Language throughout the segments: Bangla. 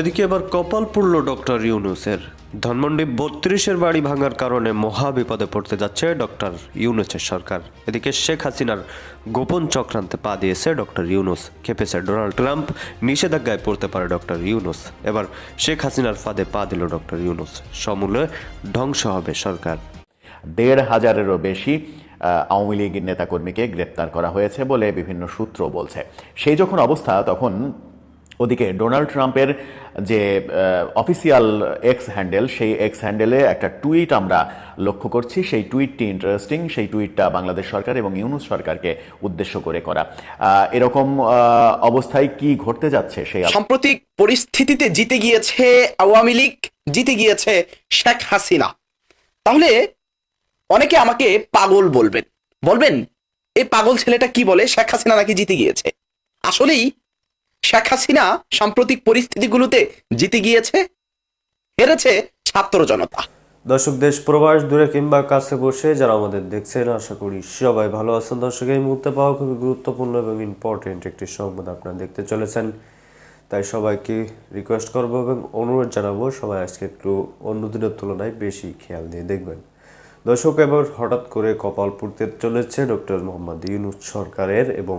এদিকে এবার কপাল পড়ল ডক্টর ইউনুসের। ধানমন্ডি বত্রিশের বাড়ি ভাঙার কারণে মহা বিপদে পড়তে যাচ্ছে ডক্টর ইউনুসের সরকার। এদিকে শেখ হাসিনার গোপন চক্রান্তে পা দিয়েছে ডক্টর ইউনুস। খেপেছে ডোনাল্ড ট্রাম্প, নিষেধাজ্ঞায় পড়তে পারে ডক্টর ইউনুস। এবার শেখ হাসিনার ফাঁদে পা দিল ডক্টর ইউনুস। সমূলে ধ্বংস হবে সরকার। দেড় হাজারেরও বেশি আওয়ামী লীগ নেতাকর্মীকে গ্রেপ্তার করা হয়েছে বলে বিভিন্ন সূত্র বলছে। সেই যখন অবস্থা, তখন ওদিকে ডোনাল্ড ট্রাম্পের যে অফিসিয়াল এক্স হ্যান্ডেল সেই এক্স হ্যান্ডেলে একটা টুইট আমরা লক্ষ্য করছি। সেই টুইটটি ইন্টারেস্টিং সেই টুইটটা বাংলাদেশ সরকার এবং ইউনুস সরকারকে উদ্দেশ্য করে করা। এরকম অবস্থায় কি ঘটতে যাচ্ছে সেই সাম্প্রতিক পরিস্থিতিতে জিতে গিয়েছে আওয়ামী লীগ, জিতে গিয়েছে শেখ হাসিনা। তাহলে অনেকে আমাকে পাগল বলবেন। বলবেন এই পাগল ছেলেটা কি বলে? শেখ হাসিনা নাকি জিতে গিয়েছে? আসলেই শেখ হাসিনা সাম্প্রতিক পরিস্থিতিগুলোতে জিতে গিয়েছে, হেরেছে ছাত্র জনতা। দর্শক, দেশ প্রবাস দূরে কিংবা কাছে বসে যারা আমাদের দেখছেন, আশা করি সবাই ভালো আছেন। দর্শক, এই মুহূর্তে পাওয়া খুবই গুরুত্বপূর্ণ এবং ইম্পর্টেন্ট একটি সংবাদ আপনারা দেখতে চলেছেন। তাই সবাইকে রিকোয়েস্ট করব এবং অনুরোধ জানাব, সবাই আজকে একটু অন্য দিনের তুলনায় বেশি খেয়াল দিয়ে দেখবেন। দর্শক, এবার হঠাৎ করে কপাল পুড়তে চলেছে ডক্টর মোহাম্মদ ইউনুস সরকারের এবং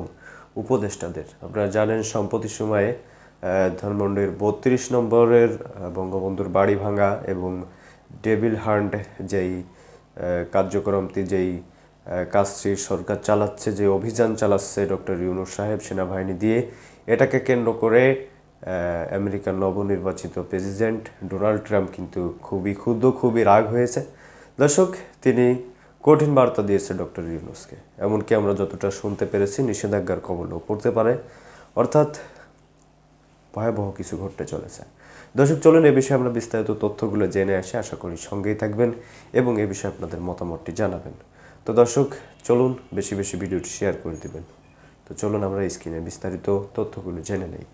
উপদেষ্টাদের। আপনারা জানেন, সম্প্রতি সময়ে ধানমন্ডির বত্রিশ নম্বরের বঙ্গবন্ধুর বাড়ি ভাঙা এবং ডেভিল হান্ট যেই কার্যক্রমটি, যেই কাজটি সরকার চালাচ্ছে, যে অভিযান চালাচ্ছে ডক্টর ইউনুস সাহেব সেনাবাহিনী দিয়ে, এটাকে কেন্দ্র করে আমেরিকার নবনির্বাচিত প্রেসিডেন্ট ডোনাল্ড ট্রাম্প কিন্তু খুবই ক্ষুদ্র খুবই রাগ হয়েছে। দর্শক, তিনি কঠিন বার্তা দিয়েছে ডক্টর ইউনুসকে। এমনকি আমরা যতটা শুনতে পেরেছি, নিষেধাজ্ঞার কবলও পড়তে পারে। অর্থাৎ ভয়াবহ কিছু ঘটতে চলেছে। দর্শক, চলুন এ বিষয়ে আমরা বিস্তারিত তথ্যগুলো জেনে আসি। আশা করি সঙ্গেই থাকবেন এবং এ বিষয়ে আপনাদের মতামতটি জানাবেন। তো দর্শক, চলুন বেশি বেশি ভিডিওটি শেয়ার করে দিবেন। তো চলুন আমরা স্ক্রিনে বিস্তারিত তথ্যগুলো জেনে নেই।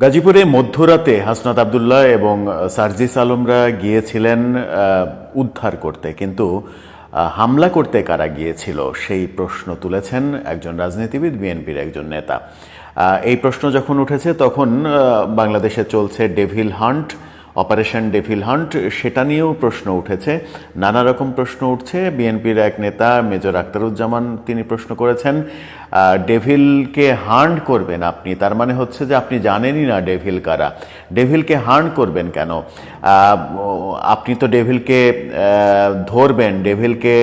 গাজীপুরে মধ্যরাতে হাসনাত আবদুল্লাহ এবং সার্জিস আলমরা গিয়েছিলেন উদ্ধার করতে। কিন্তু হামলা করতে কারা গিয়েছিল সেই প্রশ্ন তুলেছেন একজন রাজনীতিবিদ, বিএনপির একজন নেতা। এই প্রশ্ন যখন উঠেছে তখন বাংলাদেশে চলছে devil hunt. Operation devil hunt, সেটা নিয়েও প্রশ্ন উঠেছে। নানা রকম প্রশ্ন উঠছে। বিএনপির এক নেতা, মেজর আক্তারুজ্জামান তিনি প্রশ্ন করেছেন ডেভিলকে হান্ট করবেন আপনি? তার মানে হচ্ছে যে আপনি জানেনই না ডেভিল কারা। ডেভিলকে হান্ট করবেন কেন? আপনি তো ডেভিলকে ধরবেন। ডেভিলকে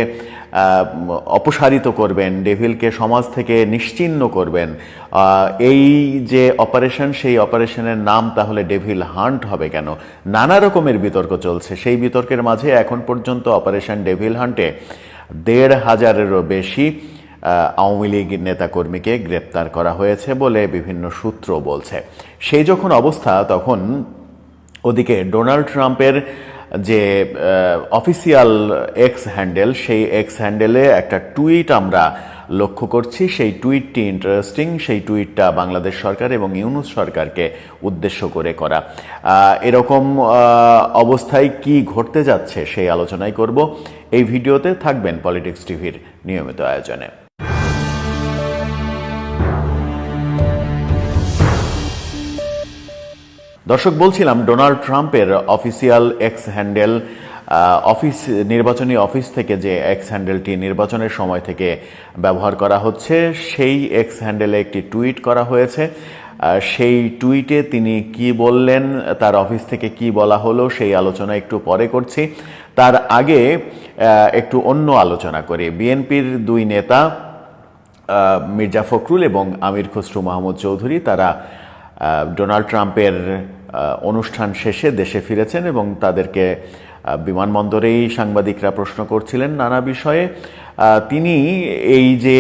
অপসারিত করবেন, ডেভিলকে সমাজ থেকে নিশ্চিহ্ন করবেন। এই যে অপারেশন, সেই অপারেশনের নাম তাহলে ডেভিল হান্ট হবে কেন? নানা রকমের বিতর্ক চলছে। সেই বিতর্কের মাঝে এখন পর্যন্ত অপারেশন ডেভিল হান্টে দেড় হাজারেরও বেশি আওয়ামী লীগ নেতাকর্মীকে গ্রেপ্তার করা হয়েছে বলে বিভিন্ন সূত্র বলছে। সেই যখন অবস্থা, তখন ওদিকে ডোনাল্ড ট্রাম্পের যে অফিসিয়াল এক্স হ্যান্ডেল সেই এক্স হ্যান্ডেলে একটা টুইট আমরা লক্ষ্য করছি। সেই টুইটটি ইন্টারেস্টিং সেই টুইটটা বাংলাদেশ সরকার এবং ইউনুস সরকারকে উদ্দেশ্য করে করা। এরকম অবস্থায় কি ঘটতে যাচ্ছে সেই আলোচনাই করব। এই ভিডিওতে থাকবেন পলিটিক্স টিভির নিয়মিত আয়োজনে। দর্শক, বলছিলাম, ডোনাল্ড ট্রাম্পের অফিসিয়াল এক্স হ্যান্ডেল অফিস, নির্বাচনী অফিস থেকে যে এক্স হ্যান্ডেলটি নির্বাচনের সময় থেকে ব্যবহার করা হচ্ছে, সেই এক্স হ্যান্ডেলে একটি টুইট করা হয়েছে। সেই টুইটে তিনি কি বললেন, তার অফিস থেকে কি বলা হলো, সেই আলোচনা একটু পরে করছি। তার আগে একটু অন্য আলোচনা করি। বিএনপির দুই নেতা মির্জা ফখরুল এবং আমির খসরু মাহমুদ চৌধুরী, তারা ডোনাল্ড ট্রাম্পের অনুষ্ঠান শেষে দেশে ফিরেছেন এবং তাদেরকে বিমানবন্দরেই সাংবাদিকরা প্রশ্ন করছিলেন নানা বিষয়ে। তিনি এই যে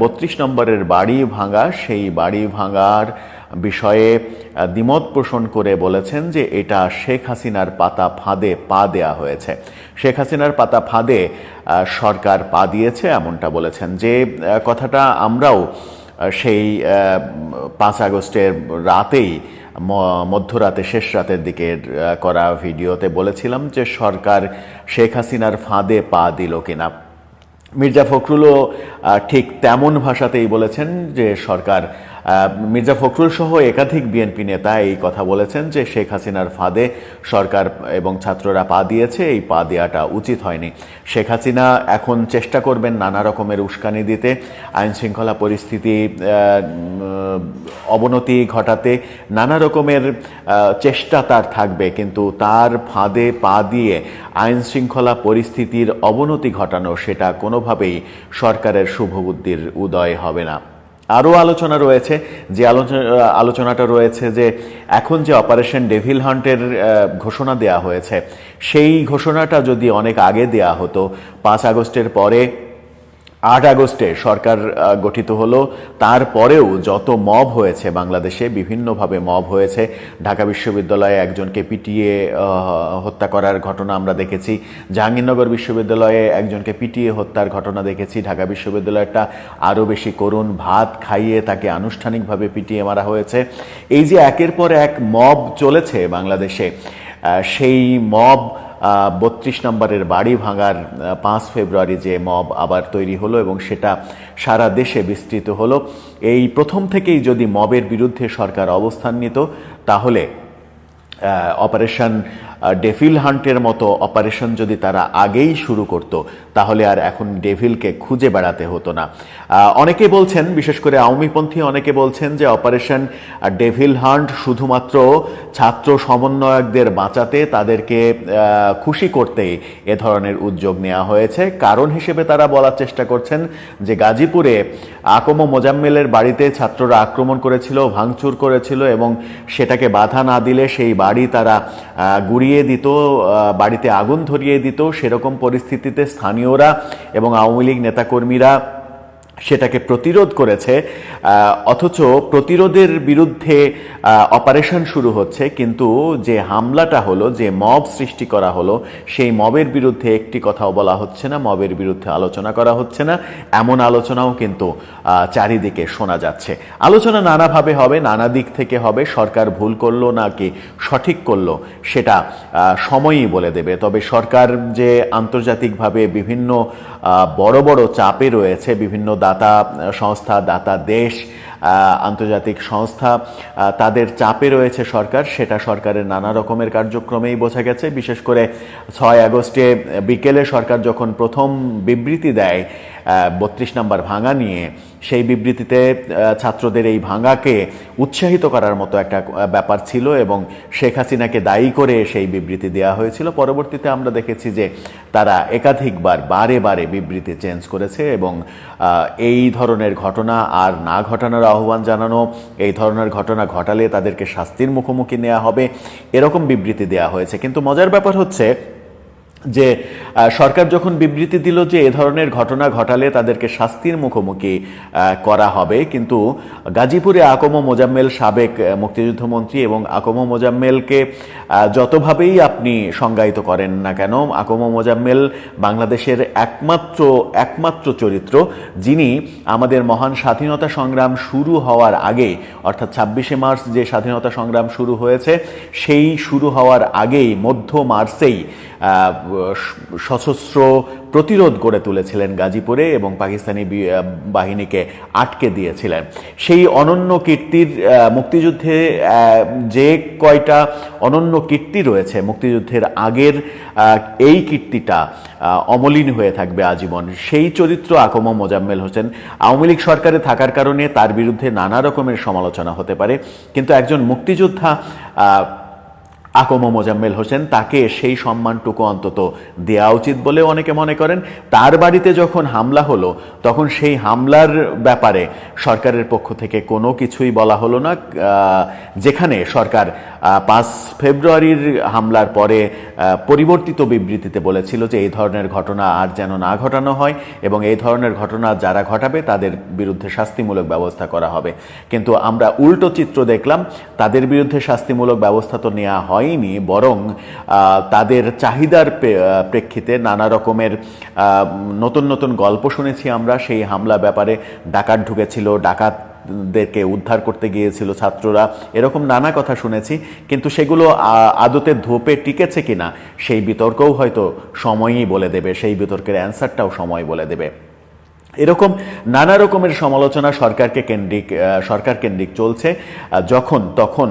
বত্রিশ নম্বরের বাড়ি ভাঙা, সেই বাড়ি ভাঙার বিষয়ে দ্বিমত পোষণ করে বলেছেন যে এটা শেখ হাসিনার পাতা ফাঁদে পা দেয়া হয়েছে। শেখ হাসিনার পাতা ফাঁদে সরকার পা দিয়েছে এমনটা বলেছেন যে কথাটা আমরাও সেই পাঁচ আগস্টের রাতেই মধ্যরাতে, শেষ রাতের দিকে করা ভিডিওতে বলেছিলাম যে সরকার শেখ হাসিনার ফাঁদে পা দিল কিনা। মির্জা ফখরুলও ঠিক তেমন ভাষাতেই বলেছেন যে সরকার মির্জা ফখরুল সহ একাধিক বিএনপি নেতা এই কথা বলেছেন যে শেখ হাসিনার ফাঁদে সরকার এবং ছাত্ররা পা দিয়েছে, এই পা দেওয়াটা উচিত হয়নি। শেখ হাসিনা এখন চেষ্টা করবেন নানা রকমের উস্কানি দিতে। আইন শৃঙ্খলা পরিস্থিতি অবনতি ঘটাতে নানা রকমের চেষ্টা তার থাকবে, কিন্তু তার ফাঁদে পা দিয়ে আইন শৃঙ্খলা পরিস্থিতির অবনতি ঘটানো সেটা কোনোভাবেই সরকারের শুভবুদ্ধির উদয় হবে না। আরও আলোচনা রয়েছে, যে আলোচনা, আলোচনাটা রয়েছে যে এখন যে অপারেশন ডেভিল হান্টের ঘোষণা দেয়া হয়েছে, সেই ঘোষণাটা যদি অনেক আগে দেয়া হতো, পাঁচ আগস্টের পরে আট আগস্টে সরকার গঠিত হলো। তারপরেও যত মব হয়েছে বাংলাদেশে, বিভিন্নভাবে মব হয়েছে। ঢাকা বিশ্ববিদ্যালয়ে একজনকে পিটিয়ে হত্যা করার ঘটনা আমরা দেখেছি। জাহাঙ্গীরনগর বিশ্ববিদ্যালয়ে একজনকে পিটিয়ে হত্যার ঘটনা দেখেছি। ঢাকা বিশ্ববিদ্যালয়টা আরও বেশি করুণ, ভাত খাইয়ে তাকে আনুষ্ঠানিকভাবে পিটিয়ে মারা হয়েছে। এই যে একের পর এক মব চলেছে বাংলাদেশে সেই মব বত্রিশ নম্বরের বাড়ি ভাঙার পাঁচ ফেব্রুয়ারি যে মব আবার তৈরি হলো এবং সেটা সারা দেশে বিস্তৃত হলো। এই প্রথম থেকেই যদি মবের বিরুদ্ধে সরকার অবস্থান নিত, তাহলে অপারেশন ডেফিল হান্টের মতো অপারেশন যদি তারা আগেই শুরু করত তাহলে আর এখন ডেভিলকে খুঁজে বেড়াতে হতো না। অনেকে বলছেন, বিশেষ করে আওয়ামীপন্থী অনেকে বলছেন যে অপারেশন ডেভিল হান্ট শুধুমাত্র ছাত্র সমন্বয়কদের বাঁচাতে, তাদেরকে খুশি করতেই এ ধরনের উদ্যোগ নেওয়া হয়েছে। কারণ হিসেবে তারা বলার চেষ্টা করছেন যে গাজীপুরে আকম মোজাম্মেলের বাড়িতে ছাত্ররা আক্রমণ করেছিল, ভাঙচুর করেছিল এবং সেটাকে বাধা না দিলে সেই বাড়ি তারা গুড়িয়ে দিত বাড়িতে আগুন ধরিয়ে দিত। সেরকম পরিস্থিতিতে স্থানীয়রা এবং আওয়ামী লীগ নেতাকর্মীরা সেটাকে প্রতিরোধ করেছে অথচ প্রতিরোধের বিরুদ্ধে অপারেশন শুরু হচ্ছে, কিন্তু যে হামলাটা হলো, যে মব সৃষ্টি করা হলো, সেই মবের বিরুদ্ধে একটি কথাও বলা হচ্ছে না মবের বিরুদ্ধে আলোচনা করা হচ্ছে না, এমন আলোচনাও কিন্তু চারিদিকে শোনা যাচ্ছে। আলোচনা নানাভাবে হবে, নানা দিক থেকে হবে, সরকার ভুল করল নাকি সঠিক করল, সেটা সময়ই বলে দেবে। তবে সরকার যে আন্তর্জাতিকভাবে বিভিন্ন বড় বড় চাপে রয়েছে, বিভিন্ন দাতা সংস্থা, দাতা দেশ আন্তর্জাতিক সংস্থা তাদের চাপে রয়েছে সরকার। সেটা সরকারের নানা রকমের কার্যক্রমেই বোঝা গেছে। বিশেষ করে ছয় আগস্টে বিকেলে সরকার যখন প্রথম বিবৃতি দেয় বত্রিশ নাম্বার ভাঙা নিয়ে সেই বিবৃতিতে ছাত্রদের এই ভাঙাকে উৎসাহিত করার মতো একটা ব্যাপার ছিল এবং শেখ হাসিনাকে দায়ী করে সেই বিবৃতি দেওয়া হয়েছিল। পরবর্তীতে আমরা দেখেছি যে তারা একাধিকবার বারে বারে বিবৃতি চেঞ্জ করেছে এবং এই ধরনের ঘটনা আর না ঘটানোর আহ্বান জানানো, এই ধরনের ঘটনা ঘটালে তাদেরকে শাস্তির মুখোমুখি নেওয়া হবে, এরকম বিবৃতি দেওয়া হয়েছে। কিন্তু মজার ব্যাপার হচ্ছে যে সরকার যখন বিবৃতি দিল যে এ ধরনের ঘটনা ঘটালে তাদেরকে শাস্তির মুখোমুখি করা হবে কিন্তু গাজীপুরে আকম মোজাম্মেল সাবেক আহ, মুক্তিযুদ্ধ মন্ত্রী এবং আকম মোজাম্মেলকে যতভাবেই আপনি সংজ্ঞায়িত করেন না কেন আকম মোজাম্মেল বাংলাদেশের একমাত্র একমাত্র চরিত্র যিনি আমাদের মহান স্বাধীনতা সংগ্রাম শুরু হওয়ার আগে অর্থাৎ ছাব্বিশে মার্চ যে স্বাধীনতা সংগ্রাম শুরু হয়েছে সেই শুরু হওয়ার আগেই মধ্য মার্চেই সশস্ত্র প্রতিরোধ গড়ে তুলেছিলেন গাজীপুরে এবং পাকিস্তানি বাহিনীকে আটকে দিয়েছিলেন। সেই অনন্য কীর্তির মুক্তিযুদ্ধে যে কয়টা অনন্য কীর্তি রয়েছে, মুক্তিযুদ্ধের আগের এই কীর্তিটা অমলিন হয়ে থাকবে আজীবন। সেই চরিত্র আকম মোজাম্মেল হোসেন আওয়ামী লীগ সরকারে থাকার কারণে তার বিরুদ্ধে নানা রকমের সমালোচনা হতে পারে। কিন্তু একজন মুক্তিযোদ্ধা আকম মোজাম্মেল হোসেন তাকে সেই সম্মানটুকু অন্তত দেওয়া উচিত বলে অনেকে মনে করেন। তার বাড়িতে যখন হামলা হলো, তখন সেই হামলার ব্যাপারে সরকারের পক্ষ থেকে কোনো কিছুই বলা হলো না। যেখানে সরকার পাঁচ ফেব্রুয়ারির হামলার পরে পরিবর্তিত বিবৃতিতে বলেছিল যে এই ধরনের ঘটনা আর যেন না ঘটানো হয় এবং এই ধরনের ঘটনা যারা ঘটাবে, তাদের বিরুদ্ধে শাস্তিমূলক ব্যবস্থা করা হবে। কিন্তু আমরা উল্টো চিত্র দেখলাম, তাদের বিরুদ্ধে শাস্তিমূলক ব্যবস্থা তো নেওয়া হয়নি, বরং তাদের চাহিদার প্রেক্ষিতে নানা রকমের নতুন নতুন গল্প শুনেছি আমরা। সেই হামলা ব্যাপারে ডাকাত ঢুকেছিল ডাকাত দেরকে উদ্ধার করতে গিয়েছিল ছাত্ররা। এরকম নানা কথা শুনেছি, কিন্তু সেগুলো আদতে ধোপে টিকেছে কিনা, সেই বিতর্কও হয়তো সময়ই বলে দেবে, সেই বিতর্কের অ্যান্সারটাও সময় বলে দেবে। এরকম নানা রকমের সমালোচনা সরকারকে কেন্দ্রিক সরকার কেন্দ্রিক চলছে যখন তখন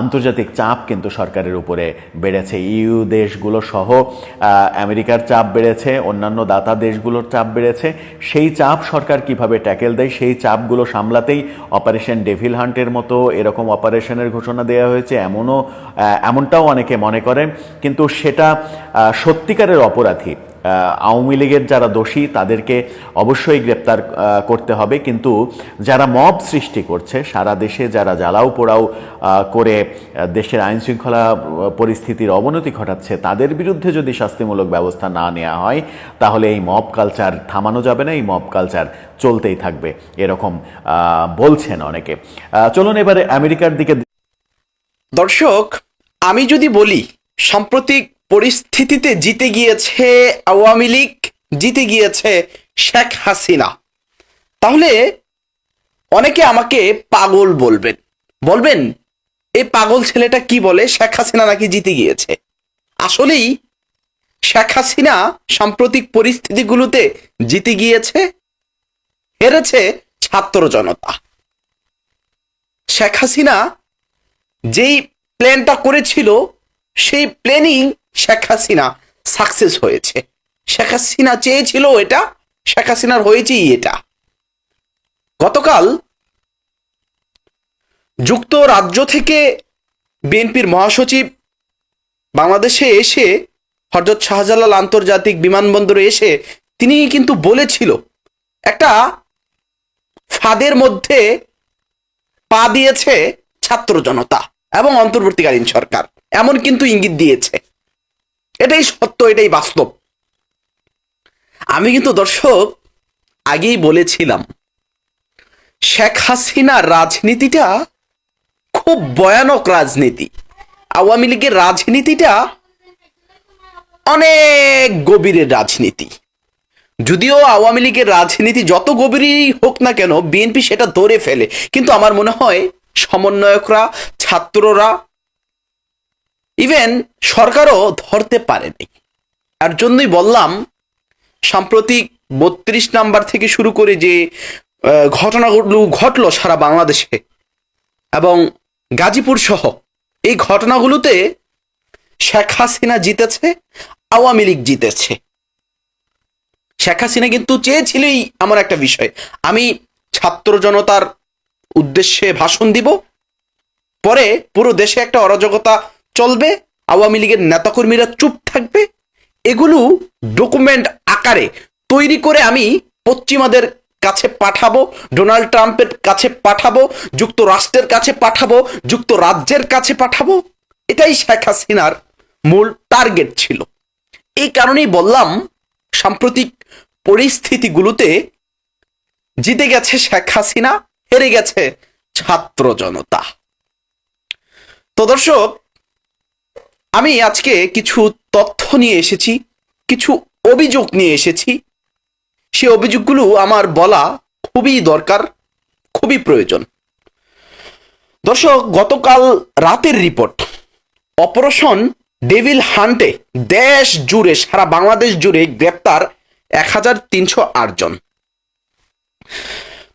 আন্তর্জাতিক চাপ কিন্তু সরকারের উপরে বেড়েছে। ইউ দেশগুলো সহ আমেরিকার চাপ বেড়েছে, অন্যান্য দাতা দেশগুলোর চাপ বেড়েছে। সেই চাপ সরকার কীভাবে ট্যাকেল দেয়, সেই চাপগুলো সামলাতেই অপারেশন ডেভিল হান্টের মতো এরকম অপারেশনের ঘোষণা দেওয়া হয়েছে, এমনও এমনটাও অনেকে মনে করেন। কিন্তু সেটা সত্যিকারের অপরাধী আওয়ামী লীগের যারা দোষী, তাদেরকে অবশ্যই গ্রেপ্তার করতে হবে। কিন্তু যারা মব সৃষ্টি করছে, সারা দেশে যারা জ্বালাও পোড়াও করে দেশের আইন শৃঙ্খলা পরিস্থিতির অবনতি ঘটাচ্ছে, তাদের বিরুদ্ধে যদি শাস্তিমূলক ব্যবস্থা না নেওয়া হয়, তাহলে এই মব কালচার থামানো যাবে না, এই মব কালচার চলতেই থাকবে, এরকম বলছেন অনেকে। চলুন এবারে আমেরিকার দিকে দর্শক, আমি যদি বলি, সাম্প্রতিক পরিস্থিতিতে জিতে গিয়েছে আওয়ামী লীগ, জিতে গিয়েছে শেখ হাসিনা। তাহলে অনেকে আমাকে পাগল বলবেন। বলবেন এই পাগল ছেলেটা কি বলে? শেখ হাসিনা নাকি জিতে গিয়েছে? আসলেই শেখ হাসিনা সাম্প্রতিক পরিস্থিতিগুলোতে জিতে গিয়েছে, হেরেছে ছাত্র জনতা। শেখ হাসিনা যেই প্ল্যানটা করেছিল সেই প্ল্যানিং শেখ হাসিনা সাকসেস হয়েছে। শেখ হাসিনা চেয়েছিল এটা, শেখ হাসিনার হয়েছেই এটা। গতকাল যুক্তরাজ্য থেকে বিএনপির মহাসচিব বাংলাদেশে এসে হরজত শাহজালাল আন্তর্জাতিক বিমানবন্দরে এসে তিনি কিন্তু বলেছিল, একটা ফাঁদের মধ্যে পা দিয়েছে ছাত্র জনতা এবং অন্তর্বর্তীকালীন সরকার। এমন কিন্তু ইঙ্গিত দিয়েছে। এটাই সত্য, এটাই বাস্তব। আমি কিন্তু দর্শক, আগেই বলেছিলাম, শেখ হাসিনার রাজনীতিটা খুব ভয়ানক রাজনীতি। আওয়ামী লীগের রাজনীতিটা অনেক গভীরের রাজনীতি। যদিও আওয়ামী লীগের রাজনীতি যত গভীরই হোক না কেন, বিএনপি সেটা ধরে ফেলে। কিন্তু আমার মনে হয়, সমন্বয়করা, ছাত্ররা ইভেন সরকারও ধরতে পারেনি। আর জন্যই বললাম, সাম্প্রতিক বত্রিশ নাম্বার থেকে শুরু করে যে ঘটনাগুলো ঘটলো সারা বাংলাদেশে এবং গাজীপুর সহ, এই ঘটনাগুলোতে শেখ হাসিনা জিতেছে, আওয়ামী লীগ জিতেছে। শেখ হাসিনা কিন্তু চেয়েছিলই আমার একটা বিষয়। আমি ছাত্র জনতার উদ্দেশ্যে ভাষণ দিব, পরে পুরো দেশে একটা অরাজকতা চলবে, আওয়ামী লীগের নেতাকর্মীরা চুপ থাকবে। এগুলো ডকুমেন্ট আকারে তৈরি করে আমি পশ্চিমাদের কাছে পাঠাবো, ডোনাল্ড ট্রাম্পের কাছে পাঠাবো, যুক্তরাষ্ট্রের কাছে পাঠাবো, যুক্তরাজ্যের কাছে পাঠাবো। এটাই শেখ হাসিনার মূল টার্গেট ছিল। এই কারণেই বললাম, সাম্প্রতিক পরিস্থিতিগুলোতে জিতে গেছে শেখ হাসিনা, হেরে গেছে ছাত্র জনতা। তো দর্শক আমি আজকে কিছু তথ্য নিয়ে এসেছি, কিছু অভিযোগ নিয়ে এসেছি। সে অভিযোগগুলো আমার বলা খুবই দরকার, খুবই প্রয়োজন। দর্শক, গতকাল রাতের রিপোর্ট। অপারেশন ডেভিল হান্টে দেশ জুড়ে, সারা বাংলাদেশ জুড়ে গ্রেপ্তার এক হাজার তিনশো আট জন।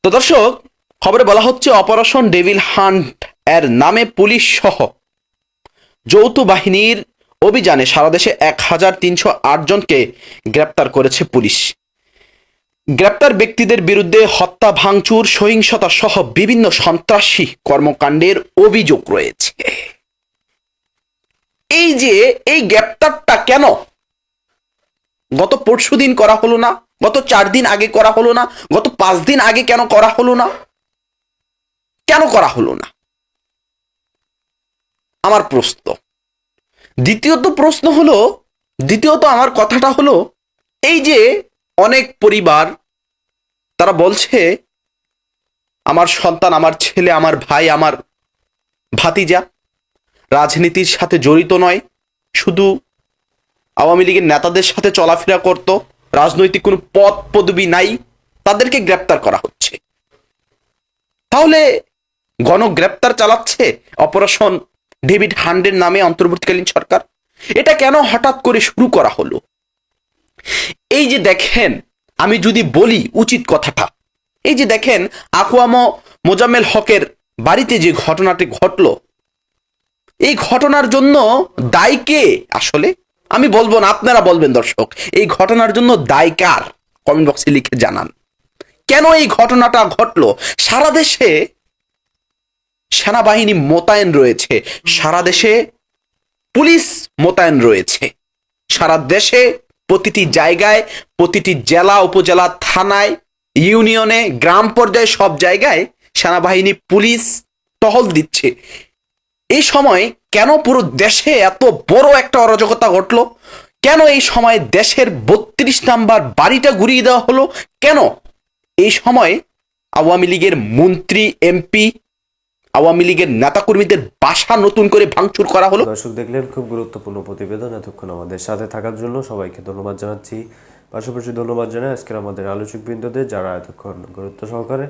তো দর্শক, খবরে বলা হচ্ছে, অপারেশন ডেভিল হান্ট এর নামে পুলিশ সহ যৌথ বাহিনীর অভিযানে সারা দেশে এক হাজার তিনশো আট জনকে গ্রেপ্তার করেছে পুলিশ। গ্রেপ্তার ব্যক্তিদের বিরুদ্ধে হত্যা, ভাঙচুর, সহিংসতা সহ বিভিন্ন সন্ত্রাসী কর্মকাণ্ডের অভিযোগ রয়েছে। এই যে এই গ্রেপ্তারটা কেন? গত পরশু দিন করা হলো না, গত চার দিন আগে করা হলো না, গত পাঁচ দিন আগে কেন করা হলো না? কেন করা হলো না? আমার প্রশ্ন। দ্বিতীয়ত প্রশ্ন হলো, দ্বিতীয়ত আমার কথাটা হলো, এই যে অনেক পরিবার, তারা বলছে, আমার সন্তান, আমার ছেলে, আমার ভাই, আমার ভাতিজা রাজনীতির সাথে জড়িত নয়, শুধু আওয়ামী লীগের নেতাদের সাথে চলাফেরা করত, রাজনৈতিক কোনো পদ পদবি নাই, তাদেরকে গ্রেপ্তার করা হচ্ছে। তাহলে গণগ্রেপ্তার চালাচ্ছে অপারেশন ডেভিড হান্ডের নামে অন্তর্বর্তীকালীন সরকার। এটা কেন হঠাৎ করে শুরু করা হলো? এই যে দেখেন, আমি যদি বলি উচিত কথাটা, এই যে দেখেন, আকুয়াম মোজাম্মেল হকের বাড়িতে যে ঘটনাটি ঘটলো, এই ঘটনার জন্য দায় কে আসলে? আমি বলব না, আপনারা বলবেন দর্শক, এই ঘটনার জন্য দায় কার? কমেন্ট বক্সে লিখে জানান। কেন এই ঘটনাটা ঘটলো? সারা দেশে সেনাবাহিনী মোতায়েন রয়েছে, সারা দেশে পুলিশ মোতায়েন রয়েছে। সারা দেশে প্রতিটি জায়গায়, প্রতিটি জেলা, উপজেলা, থানায়, ইউনিয়নে, গ্রাম পর্যায়ে সব জায়গায় সেনাবাহিনী পুলিশ টহল দিচ্ছে। এই সময় কেন পুরো দেশে এত বড় একটা অরাজকতা ঘটলো? কেন এই সময় দেশের বত্রিশ নাম্বার বাড়িটা ঘুরিয়ে দেওয়া হলো? কেন? এই সময় আওয়ামী লীগের মন্ত্রী, এমপি আওয়ামী লীগের নেতাকর্মীদের বাসা নতুন করে ভাঙচুর করা হলো। দর্শক দেখলেন, খুব গুরুত্বপূর্ণ প্রতিবেদন এতক্ষণ আমাদের সাথে থাকার জন্য সবাইকে ধন্যবাদ জানাচ্ছি। পাশাপাশি ধন্যবাদ জানাই আজকের আমাদের আলোচক বৃন্দদের যারা এতক্ষণ গুরুত্ব সহকারে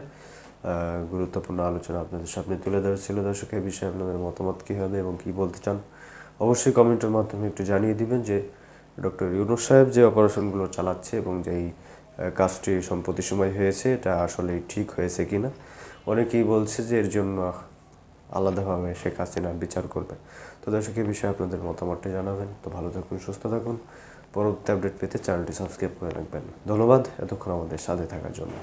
গুরুত্বপূর্ণ আলোচনা আপনাদের সামনে তুলে ধরেছিল। দর্শক, এই বিষয়ে আপনাদের মতামত কী হবে এবং কি বলতে চান? অবশ্যই কমেন্টের মাধ্যমে একটু জানিয়ে দিবেন যে ডক্টর ইউনুস সাহেব যে অপারেশনগুলো চালাচ্ছে এবং যেই কাজটি সম্প্রতি সময় হয়েছে, এটা আসলে ঠিক হয়েছে কিনা? অনেকেই বলছে যে এর জন্য আলাদাভাবে শেখ হাসিনা বিচার করবে। তো দর্শক, এই বিষয়ে আপনাদের মতামতটা জানাবেন। তো ভালো থাকুন, সুস্থ থাকুন। পরবর্তী আপডেট পেতে চ্যানেলটি সাবস্ক্রাইব করে রাখবেন। ধন্যবাদ, এতক্ষণ আমাদের সাথে থাকার জন্য।